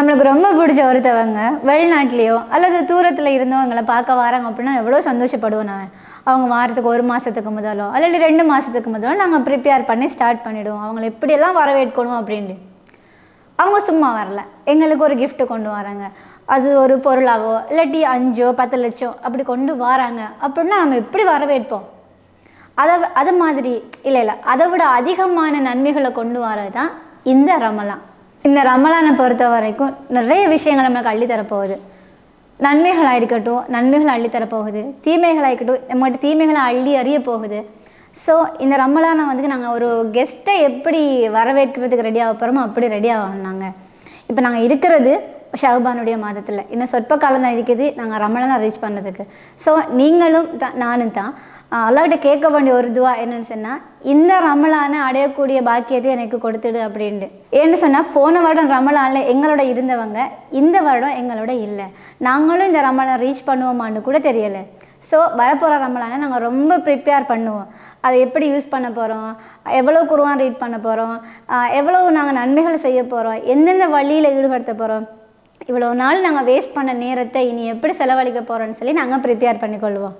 நம்மளுக்கு ரொம்ப பிடிச்ச ஒருத்தவங்க வெளிநாட்டிலையோ அல்லது தூரத்தில் இருந்தவங்களை பார்க்க வராங்க அப்படின்னா எவ்வளோ சந்தோஷப்படுவோம் நான் அவங்க வாரத்துக்கு ஒரு மாதத்துக்கு முதலோ அல்லது ரெண்டு மாதத்துக்கு முதலோ நாங்கள் ப்ரிப்பேர் பண்ணி ஸ்டார்ட் பண்ணிவிடுவோம் அவங்கள எப்படியெல்லாம் வரவேற்கணும் அப்படின்ட்டு. அவங்க சும்மா வரல. எங்களுக்கு ஒரு கிஃப்ட்டு கொண்டு வராங்க. அது ஒரு பொருளாவோ இல்லாட்டி அஞ்சோ பத்து லட்சம் அப்படி கொண்டு வராங்க அப்படின்னா நம்ம எப்படி வரவேற்போம்? அதை அது மாதிரி இல்லை இல்லை. அதை விட அதிகமான நன்மைகளை கொண்டு வரது தான் இந்த ரமலான். இந்த ரமலானை பொறுத்த வரைக்கும் நிறைய விஷயங்கள் நம்மளுக்கு அள்ளித்தரப்போகுது நன்மைகளாக இருக்கட்டும் நன்மைகளை அள்ளித்தரப்போகுது தீமைகளாக இருக்கட்டும் நம்மகிட்ட தீமைகளை அள்ளி அறிய போகுது ஸோ இந்த ரமலானை வந்து நாங்கள் ஒரு கெஸ்ட்டை எப்படி வரவேற்கிறதுக்கு ரெடி ஆக போகிறோமோ அப்படி ரெடி ஆகணும் நாங்கள் இப்போ நாங்கள் இருக்கிறது ஷஹபானுடைய மாதத்தில். இன்னும் சொற்ப காலம் தான் இருக்குது. நாங்கள் ரமலானை ரீச் பண்ணதுக்கு. ஸோ நீங்களும் தான் நானும் தான் அல்லாஹ்கிட்ட கேட்க வேண்டிய ஒரு துவா என்னன்னு சொன்னால் இந்த ரமலானை அடையக்கூடிய பாக்கியத்தை எனக்கு கொடுத்துடு அப்படின்ட்டு ஏன்னு சொன்னால் போன வருடம் ரமலானில் எங்களோட இருந்தவங்க இந்த வருடம் எங்களோட இல்லை. நாங்களும் இந்த ரமலான் ரீச் பண்ணுவோமான்னு கூட தெரியலை. ஸோ வரப்போகிற ரமலானை நாங்கள் ரொம்ப ப்ரிப்பேர் பண்ணுவோம். அதை எப்படி யூஸ் பண்ண போகிறோம் எவ்வளோ குருவான் ரீட் பண்ண போகிறோம் எவ்வளோ நாங்கள் நன்மைகள் செய்ய போகிறோம் எந்தெந்த வழியில் ஈடுபடுத்த போகிறோம் இவ்வளோ நாள் நாங்கள் வேஸ்ட் பண்ண நேரத்தை இனி எப்படி செலவழிக்க போகிறோன்னு சொல்லி நாங்கள் ப்ரிப்பேர் பண்ணிக்கொள்வோம்.